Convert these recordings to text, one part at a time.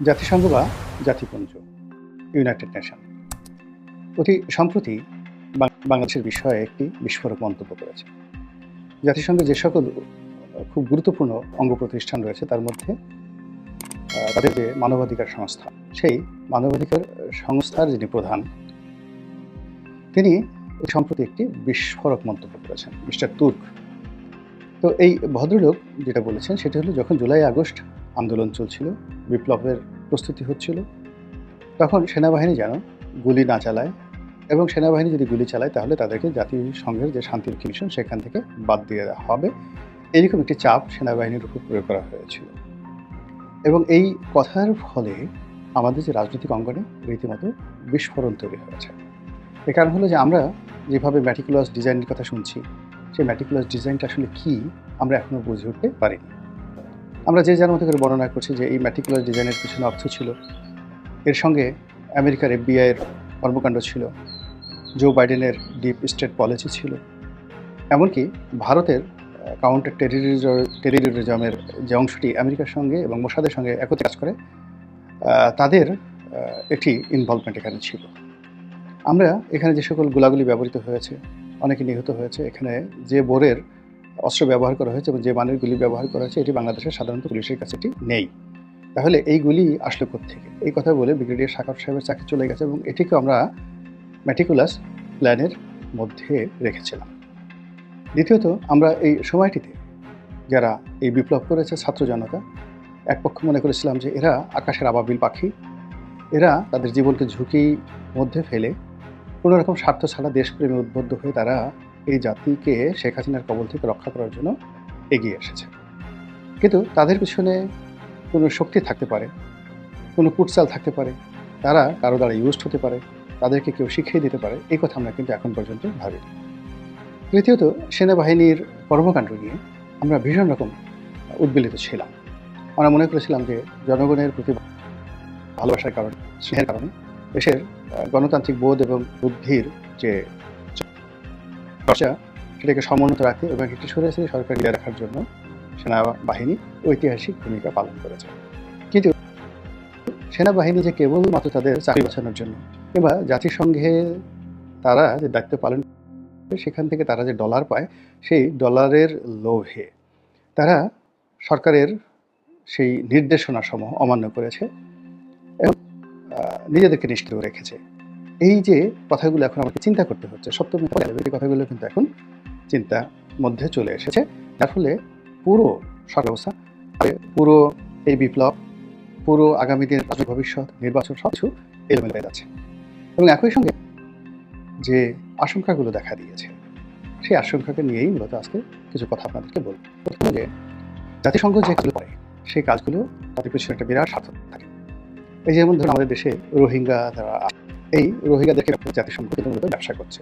জাতিসংঘ বা জাতিপুঞ্জ United nation অতি সম্প্রতি বাংলাদেশের বিষয়ে একটি বিস্ফোরক মন্তব্য করেছে। জাতিসংঘের যে সকল খুব গুরুত্বপূর্ণ অঙ্গ প্রতিষ্ঠান রয়েছে, তার মধ্যে তাদের যে মানবাধিকার সংস্থা, সেই মানবাধিকার সংস্থার যিনি প্রধান, তিনি সম্প্রতি একটি বিস্ফোরক মন্তব্য করেছেন, মিস্টার তুর্ক। তো এই ভদ্রলোক যেটা বলেছেন, সেটা হলো যখন জুলাই আগস্ট আন্দোলন চলছিল বিপ্লবের প্রস্তুতি হচ্ছিল। তখন সেনাবাহিনী যেন গুলি না চালায় এবং সেনাবাহিনী যদি গুলি চালায় তাহলে তাদেরকে জাতিসংঘের যে শান্তিরক্ষী মিশন সেখান থেকে বাদ দিয়ে দেওয়া হবে। এরকম একটি চাপ সেনাবাহিনীর উপর প্রয়োগ করা হয়েছিল। এবং এই কথার ফলে আমাদের যে রাজনৈতিক অঙ্গনে রীতিমতো বিস্ফোরণ তৈরি হয়েছে। এ কারণ হলো যে আমরা যেভাবে ম্যাটিকুলাস ডিজাইনের কথা শুনছি, সেই ম্যাটিকুলাস ডিজাইনটা আসলে কী, আমরা এখনও বুঝে উঠতে পারিনি। আমরা যে যার মতো করে বর্ণনা করছি যে এই ম্যাটিকুলার ডিজাইনের পিছনে অর্থ ছিল, এর সঙ্গে আমেরিকার এফবিআইয়ের কর্মকাণ্ড ছিল, জো বাইডেনের ডিপ স্টেট পলিসি ছিল, এমনকি ভারতের কাউন্টার টেরিরিজম টেরিরিজমের যে অংশটি আমেরিকার সঙ্গে এবং মোসাদের সঙ্গে একত্রে কাজ করে তাদের একটি ইনভলভমেন্ট এখানে ছিল। আমরা এখানে যে সকল গোলাগুলি ব্যবহৃত হয়েছে, অনেকে নিহত হয়েছে, এখানে যে বোরের অস্ত্র ব্যবহার করা হয়েছে এবং যে মানের গুলি ব্যবহার করা হয়েছে, এটি বাংলাদেশের সাধারণত পুলিশের কাছে এটি নেই। তাহলে এই গুলি আসলো থেকে এই কথা বলে ব্রিগেডিয়ার সাকাব সাহেবের চাকরি চলে গেছে এবং এটিকে আমরা ম্যাটিকুলাস প্ল্যানের মধ্যে রেখেছিলাম। দ্বিতীয়ত, আমরা এই সময়টিতে যারা এই বিপ্লব করেছে, ছাত্র জনতা এক পক্ষ মনে করেছিলাম যে এরা আকাশের আবাবিল পাখি। এরা তাদের জীবনকে ঝুঁকির মধ্যে ফেলে কোনো রকম স্বার্থ ছাড়া দেশপ্রেমে উদ্বুদ্ধ হয়ে তারা এই জাতিকে শেখ হাসিনার কবল থেকে রক্ষা করার জন্য এগিয়ে এসেছে। কিন্তু তাদের পিছনে কোনো শক্তি থাকতে পারে, কোনো কুটচাল থাকতে পারে, তারা কারও দ্বারা ইউজড হতে পারে, তাদেরকে কেউ শিখিয়ে দিতে পারে, এই কথা আমরা কিন্তু এখন পর্যন্ত ভাবি তৃতীয়ত, সেনাবাহিনীর কর্মকাণ্ড নিয়ে আমরা ভীষণ রকম উদ্বেলিত ছিলাম। আমরা মনে করেছিলাম যে জনগণের প্রতি ভালোবাসার কারণে, স্নেহের কারণে দেশের গণতান্ত্রিক বোধ এবং বুদ্ধির যে চর্চা সেটাকে সমুন্নত রাখতে এবং একটি সরাসরি সরকার দিয়ে রাখার জন্য সেনাবাহিনী ঐতিহাসিক ভূমিকা পালন করেছে। কিন্তু সেনাবাহিনী যে কেবলমাত্র তাদের চাকরি বাঁচানোর জন্য কিংবা জাতিসংঘে তারা যে দায়িত্ব পালন সেখান থেকে তারা যে ডলার পায়, সেই ডলারের লোভে তারা সরকারের সেই নির্দেশনা সমূহ অমান্য করেছে এবং নিজেদেরকে নিষ্ক্রিয় রেখেছে। এই যে কথাগুলো এখন আমাকে চিন্তা করতে হচ্ছে এই কথাগুলো কিন্তু এখন চিন্তা মধ্যে চলে এসেছে। যার ফলে পুরো সরকার ব্যবস্থা পুরো এই বিপ্লব পুরো আগামী দিনের ভবিষ্যৎ নির্বাচন সব কিছু এলোমেলো হয়ে যাচ্ছে। এবং একই সঙ্গে যে আশঙ্কাগুলো দেখা দিয়েছে সেই আশঙ্কাকে নিয়েই মূলত আজকে কিছু কথা আপনাদেরকে বলব। প্রথমে যে জাতিসংঘ যে কাজগুলো করে সেই কাজগুলো তাদের পিছনে একটা বিরাট স্বার্থ থাকে। এই যেমন ধরুন আমাদের দেশে রোহিঙ্গা আছে, এই রোহিঙ্গাদেরকে জাতিসংঘ মূলত ব্যবসা করছে।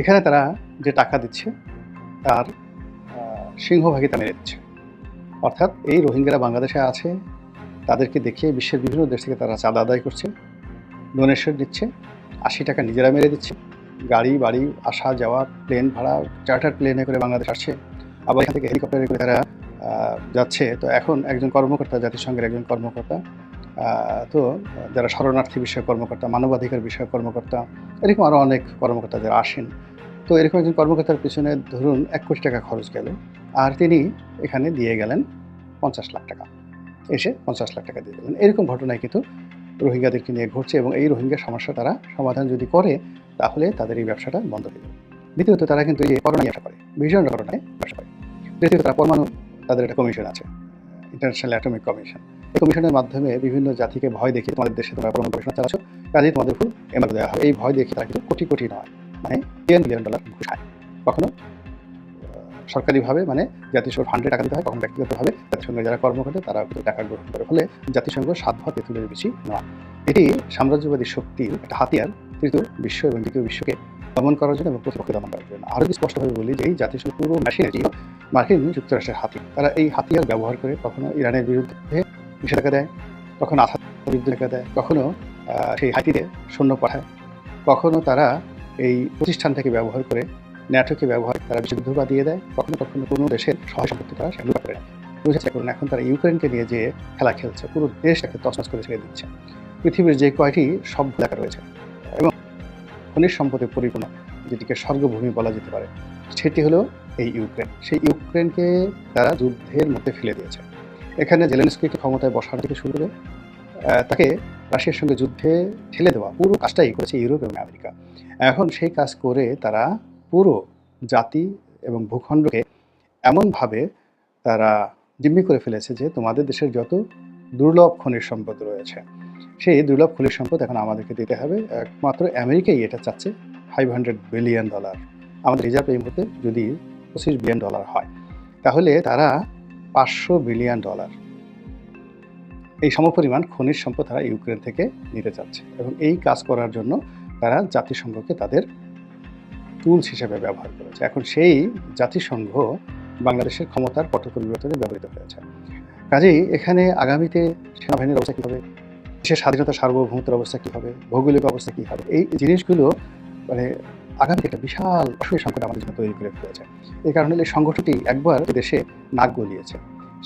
এখানে তারা যে টাকা দিচ্ছে, তার সিংহভাগই তা মেরে দিচ্ছে। অর্থাৎ এই রোহিঙ্গারা বাংলাদেশে আছে, তাদেরকে দেখিয়ে বিশ্বের বিভিন্ন দেশ থেকে তারা চাঁদা আদায় করছে ডোনেশন দিচ্ছে আশি টাকা নিজেরা মেরে দিচ্ছে, গাড়ি, বাড়ি, আসা, যাওয়া প্লেন ভাড়া চার্টার প্লেনে করে বাংলাদেশ আসছে, আবার এখান থেকে হেলিকপ্টারে করে তারা যাচ্ছে। তো এখন একজন কর্মকর্তা, জাতিসংঘের একজন কর্মকর্তা তো যারা শরণার্থী বিষয়ক কর্মকর্তা, মানবাধিকার বিষয়ক কর্মকর্তা, এরকম আরও অনেক কর্মকর্তা যারা আসেন। তো এরকম একজন কর্মকর্তার পিছনে ধরুন এক কোটি টাকা খরচ গেল, আর তিনি এখানে দিয়ে গেলেন পঞ্চাশ লাখ টাকা। এসে পঞ্চাশ লাখ টাকা দিয়ে দিলেন এরকম ঘটনায় কিন্তু রোহিঙ্গাদেরকে নিয়ে ঘটছে এবং এই রোহিঙ্গা সমস্যা তারা সমাধান যদি করে, তাহলে তাদের এই ব্যবসাটা বন্ধ হয়ে যাবে। দ্বিতীয়ত তারা কিন্তু এই করোনা ব্যবসা করে, ভীষণ করোনায় ব্যবসা করে। তৃতীয়ত তারা পরমাণু, তাদের একটা কমিশন আছে, ইন্টারন্যাশনাল অ্যাটমিক কমিশন। কমিশনের মাধ্যমে বিভিন্ন জাতিকে ভয় দেখিয়ে তোমাদের দেশে তোমরা পরমাণু গবেষণা চালাচ্ছ, কাজেই তোমাদের ফুল এমআর দেওয়া হয় এই ভয় দেখিয়ে তারা কিন্তু কোটি কোটি নয় মানে টেন বিলিয়ন ডলার ঘুষ কখনো সরকারিভাবে মানে জাতিসংঘ ফান্ডে টাকা দিতে হয়, কখনো ব্যক্তিগতভাবে জাতিসংঘের যারা কর্মকর্তা তারা কিন্তু টাকা গ্রহণ করে। ফলে জাতিসংঘ সাত ভাগ তেঁতুলের বেশি নয়। এটি সাম্রাজ্যবাদী শক্তির একটা হাতিয়ার তৃতীয় বিশ্ব এবং দ্বিতীয় বিশ্বকে দমন করার জন্য এবং প্রতিপক্ষকে দমন করার জন্য। আরও স্পষ্টভাবে বলি যে এই জাতিসংঘ পুরো মেশিনারি মার্কিন যুক্তরাষ্ট্রের হাতিয়ার। তারা এই হাতিয়ার ব্যবহার করে কখনো ইরানের বিরুদ্ধে নিষেধাজ্ঞা দেয়, কখনো বিরুদ্ধে দেখা দেয়, কখনো সেই হাতিতে সৈন্য পাঠায়। কখনো তারা এই প্রতিষ্ঠান থেকে ব্যবহার করে ন্যাটোকে ব্যবহার তারা যুদ্ধ দিয়ে দেয়, কখনো কখনো কোনো দেশের সহায় সম্পত্তি তারা সেগুলো করে বুঝেছে করুন এখন তারা ইউক্রেনকে নিয়ে যে খেলা খেলছে, পুরো দেশটাকে তছনছ করে ছেড়ে দিচ্ছে। পৃথিবীর যে কয়টি সব এলাকা রয়েছে, এবং খনিজ সম্পদে পরিপূর্ণ, যেটিকে স্বর্গভূমি বলা যেতে পারে, সেটি হলো এই ইউক্রেন। সেই ইউক্রেনকে তারা যুদ্ধের মধ্যে ফেলে দিয়েছে। এখানে জেলেন্সকিকে ক্ষমতায় বসানো থেকে শুরু করে তাকে রাশিয়ার সঙ্গে যুদ্ধে ঠেলে দেওয়া। পুরো কাজটাই করেছে ইউরোপ এবং আমেরিকা। এখন সেই কাজ করে তারা পুরো জাতি এবং ভূখণ্ডকে এমনভাবে তারা জিম্মি করে ফেলেছে যে তোমাদের দেশের যত দুর্লভ খনিজ সম্পদ রয়েছে, সেই দুর্লভ খনিজ সম্পদ এখন আমাদেরকে দিতে হবে। একমাত্র আমেরিকাই এটা চাচ্ছে ফাইভ হান্ড্রেড বিলিয়ন ডলার আমাদের রিজার্ভ এই মুহূর্তে যদি পঁচিশ বিলিয়ন ডলার হয়, তাহলে তারা পাঁচশো বিলিয়ন ডলার। এই সমপরিমাণ খনিজ সম্পদ তারা ইউক্রেন থেকে নিতে চাচ্ছে এবং এই কাজ করার জন্য তারা জাতিসংঘকে তাদের টুলস হিসেবে ব্যবহার করেছে। এখন সেই জাতিসংঘ বাংলাদেশের ক্ষমতার পট পরিবর্তনে ব্যবহৃত হয়েছে। কাজেই এখানে আগামীতে সেনাবাহিনীর অবস্থা কী হবে দেশের স্বাধীনতা সার্বভৌমত্বের অবস্থা কী হবে ভৌগোলিক অবস্থা কী হবে এই জিনিসগুলো মানে আগামী একটা বিশাল অসুবিধা সংকট আমাদের জন্য তৈরি করে ফেলেছে। এই কারণে এই সংগঠনটি একবার দেশে নাক গলিয়েছে।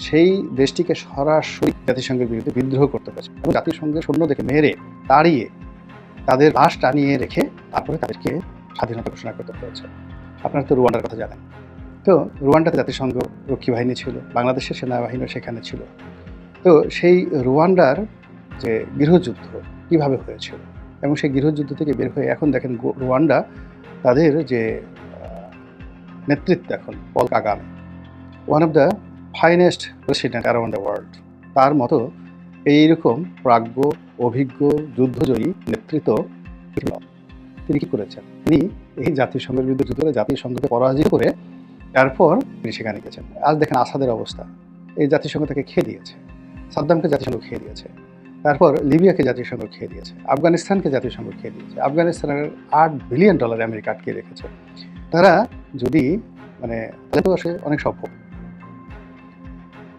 সেই দেশটিকে সরাসরি জাতিসংঘের বিরুদ্ধে বিদ্রোহ করতে হয়েছে এবং জাতিসংঘের সৈন্যদেরকে মেরে তাড়িয়ে তাদের লাশ টানিয়ে রেখে তারপরে তাদেরকে স্বাধীনতা ঘোষণা করতে হয়েছে। আপনারা তো রুয়ান্ডার কথা জানেন। তো রুয়ান্ডাতে জাতিসংঘ রক্ষী বাহিনী ছিল, বাংলাদেশের সেনাবাহিনীও সেখানে ছিল। তো সেই রুয়ান্ডার যে গৃহযুদ্ধ কীভাবে হয়েছিল এবং সেই গৃহযুদ্ধ থেকে বের হয়ে এখন দেখেন রুয়ান্ডা তাদের যে নেতৃত্ব এখন, Paul Kagame one of the finest president around the world তার মতো এইরকম প্রাজ্ঞ, অভিজ্ঞ, যুদ্ধজয়ী নেতৃত্ব তিনি কী করেছেন? তিনি এই জাতিসংঘের বিরুদ্ধে যুদ্ধ করে জাতিসংঘকে পরাজিত করে তারপর তিনি সেখানে গেছেন আজ দেখেন আসাদের অবস্থা। এই জাতিসংঘ তাকে খেয়ে দিয়েছে। সাদ্দামকে জাতিসংঘ খেয়ে দিয়েছে। তারপর লিবিয়াকে জাতিসংঘ খেয়ে দিয়েছে, আফগানিস্তানকে জাতিসংঘ খেয়ে দিয়েছে, আফগানিস্তানের আট বিলিয়ন ডলার আমেরিকা আটকে রেখেছে। তারা যদি মানে আসলে অনেক সভ্য।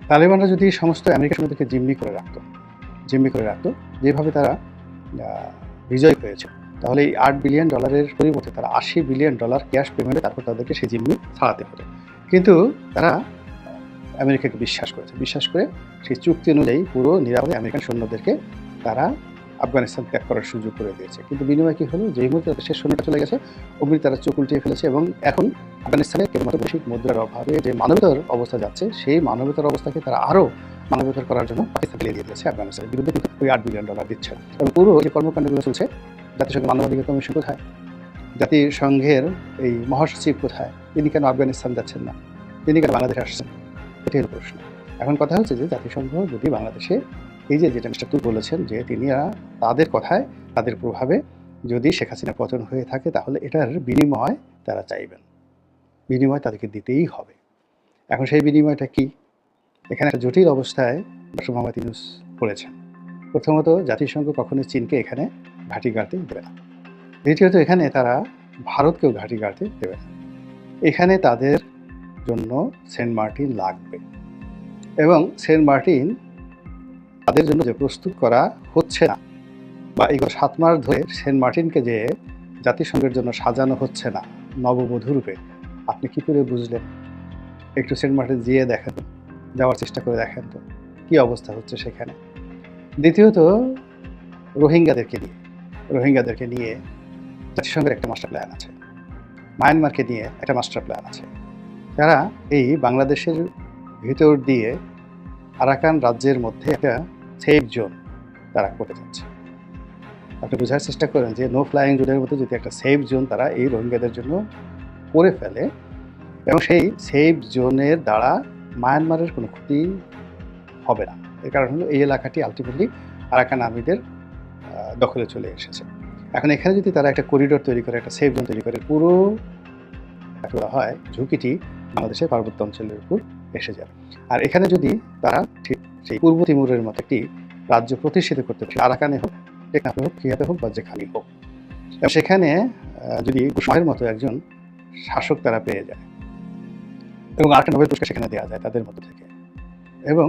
তালেবানরা যদি সমস্ত আমেরিকার সঙ্গে জিম্মি করে রাখতো, জিম্মি করে রাখতো, যেভাবে তারা বিজয় পেয়েছে তাহলে এই আট বিলিয়ন ডলারের পরিবর্তে তারা আশি বিলিয়ন ডলার ক্যাশ পেমেন্টে তারপর তাদেরকে সেই জিম্মি ছাড়াতে হতো। কিন্তু তারা আমেরিকাকে বিশ্বাস করেছে। বিশ্বাস করে সেই চুক্তি অনুযায়ী পুরো নিরাপদে আমেরিকান সৈন্যদেরকে তারা আফগানিস্তান ত্যাগ করার সুযোগ করে দিয়েছে। কিন্তু বিনিময় কি হলো? যেই মুহূর্তে শেষ সৈন্যটা চলে গেছে অমনি তারা চোখ উল্টিয়ে ফেলেছে এবং এখন আফগানিস্তানে কেবলমাত্র বৈশ্বিক মুদ্রার অভাবে যে মানবতার অবস্থা যাচ্ছে, সেই মানবতার অবস্থাকে তারা আরও মানবতার করার জন্য পাকিস্তান ফেলে দিয়ে দিয়েছে আফগানিস্তানের বিরুদ্ধে কিন্তু ওই আট বিলিয়ন ডলার দিচ্ছে। এবং পুরো যে কর্মকাণ্ডগুলো চলছে জাতিসংঘ মানবাধিকার কমিশন কোথায়? জাতিসংঘের এই মহাসচিব কোথায়? তিনি কেন আফগানিস্তান যাচ্ছেন না? তিনি কেন বাংলাদেশে আসছেন? এটাই প্রশ্ন। এখন কথা হচ্ছে যে জাতিসংঘ যদি বাংলাদেশে এই যে যেটা মিস্টার বলেছেন যে তিনি তাদের কথায়, তাদের প্রভাবে যদি শেখ হাসিনা পতন হয়ে থাকে, তাহলে এটার বিনিময় তারা চাইবেন। বিনিময় তাদেরকে দিতেই হবে। এখন সেই বিনিময়টা কি? এখানে একটা জটিল অবস্থায় মোহাম্মদ ইউনুস পড়েছেন। প্রথমত, জাতিসংঘ কখনোই চীনকে এখানে ঘাঁটি গাড়তে দেবে না। দ্বিতীয়ত, এখানে তারা ভারতকেও ঘাঁটি গাড়তে দেবে না। এখানে তাদের জন্য সেন্ট মার্টিন লাগবে। এবং সেন্ট মার্টিন তাদের জন্য যে প্রস্তুত করা হচ্ছে না, বা এই সাত মাস ধরে সেন্ট মার্টিনকে যে জাতিসংঘের জন্য সাজানো হচ্ছে না নববধূ রূপে, আপনি কি করে বুঝলেন? একটু সেন্ট মার্টিন যেয়ে দেখেন যাওয়ার চেষ্টা করে দেখেন তো, কী অবস্থা হচ্ছে সেখানে? দ্বিতীয়ত, রোহিঙ্গাদেরকে নিয়ে রোহিঙ্গাদেরকে নিয়ে জাতিসংঘের একটা মাস্টার প্ল্যান আছে। মায়ানমারকে নিয়ে একটা মাস্টার প্ল্যান আছে। তারা এই বাংলাদেশের ভিতর দিয়ে আরাকান রাজ্যের মধ্যে একটা সেফ জোন তারা করতে চাচ্ছে। আপনি বোঝার চেষ্টা করেন যে নো ফ্লাইং জোনের মধ্যে যদি একটা সেফ জোন তারা এই রোহিঙ্গাদের জন্য করে ফেলে, এবং সেই সেফ জোনের দ্বারা মায়ানমারের কোনো ক্ষতি হবে না। এর কারণ হলো এই এলাকাটি আলটিমেটলি আরাকান আর্মিদের দখলে চলে এসেছে। এখন এখানে যদি তারা একটা করিডোর তৈরি করে, একটা সেফ জোন তৈরি করে, পুরো হয় ঝুঁকিটি বাংলাদেশের পার্বত্য অঞ্চলের উপর এসে যাবে আর এখানে যদি তারা ঠিক সেই পূর্ব তিমুরের মতো একটি রাজ্য প্রতিষ্ঠিত করতে পারে, আরাকানে হোক, টেকনাফে হোক খিয়াতে হোক বা যেখানেই হোক। সেখানে যদি সময়ের মতো একজন শাসক তারা পেয়ে যায়, এবং আরেকটা নোবেল পুরস্কার সেখানে দেওয়া যায় তাদের মধ্যে থেকে। এবং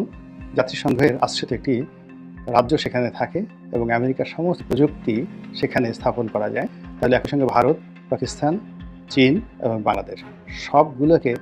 জাতিসংঘের আশ্রিত একটি রাজ্য সেখানে থাকে, এবং আমেরিকার সমস্ত প্রযুক্তি সেখানে স্থাপন করা যায়। তাহলে একই সঙ্গে ভারত, পাকিস্তান, চীন এবং বাংলাদেশ সবগুলোকে